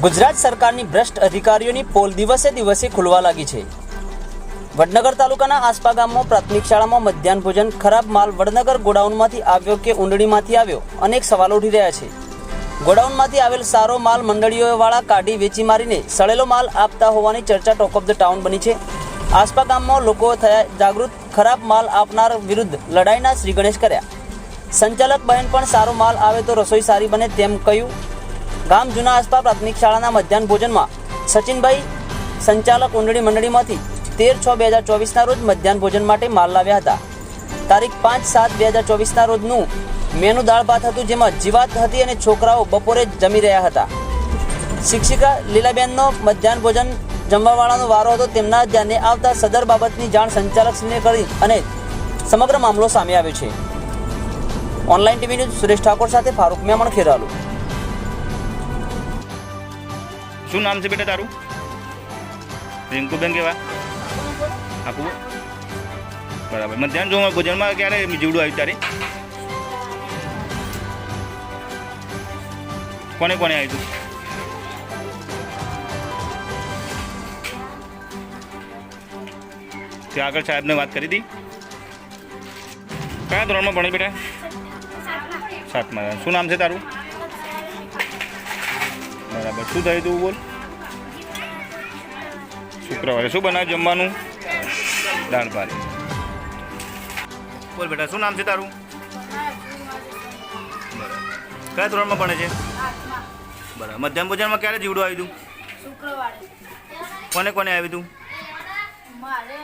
ગુજરાત સરકારની ભ્રષ્ટ અધિકારીઓની પોલ દિવસે દિવસે ખુલવા લાગી છે. વડનગર તાલુકાના આસપા ગામમાં પ્રાથમિક શાળામાં મધ્યાહન ભોજન, ખરાબ માલ વડનગર ગોડાઉનમાંથી આવ્યો કે ઊંડણીમાંથી આવ્યો? અનેક સવાલો ઉઠી રહ્યા છે. ગોડાઉનમાંથી આવેલ સારો માલ મંડળીઓવાળા કાઢી વેચી મારીને સળેલો માલ આપતા હોવાની ચર્ચા ટોક ઓફ ધ ટાઉન બની છે. આસપા ગામમાં લોકો થયા જાગૃત, ખરાબ માલ આપનાર વિરુદ્ધ લડાઈના શ્રી ગણેશ કર્યા. સંચાલક બહેન પણ સારો માલ આવે તો રસોઈ સારી બને તેમ કહ્યું. ગામ જૂના આસપા પ્રાથમિક શાળાના મધ્યાહન ભોજનમાં સચિનભાઈ સંચાલક ઊંડણી મંડળીમાંથી તેર છ બે હજાર ચોવીસના રોજ મધ્યાહન ભોજન માટે માલ લાવ્યા હતા. તારીખ પાંચ સાત બે હજાર ચોવીસના રોજનું મેનુ દાળ ભાત હતું જેમાં જીવાત હતી અને છોકરાઓ બપોરે જમી રહ્યા હતા. શિક્ષિકા લીલાબેનનો મધ્યાહન ભોજન જમવાવાળાનો વારો હતો તેમના ધ્યાને આવતા સદર બાબતની જાણ સંચાલકશ્રીને કરી અને સમગ્ર મામલો સામે આવ્યો છે. Online TV news Suresh Thakor સાથે ફારૂક મેમણ ખેરાલુ. શું નામ છે બેટા તારું? રિંકુબેન કેવા? આખું બરાબર. મધ્યાહન જોવા ભોજનમાં ક્યારે જીવડું આવ્યું તારે? કોને કોને આવ્યું હતું ત્યાં આગળ સાહેબને વાત કરી હતી કયા ધોરણમાં ભણે બેટા? સાતમા. શું નામ છે તારું? બરાબર. શું થયું તું બોલ? શુક્રવારે શું બનાવ્યું જમવાનું? દાળ ભાત. બોલ બેટા શું નામ છે તારું? બરાબર. કયા ધોરણમાં ભણે છે? બરાબર. મધ્યાહન ભોજનમાં ક્યારે જીવડું આવ્યું હતું કોને કોને આવ્યું હતું મારે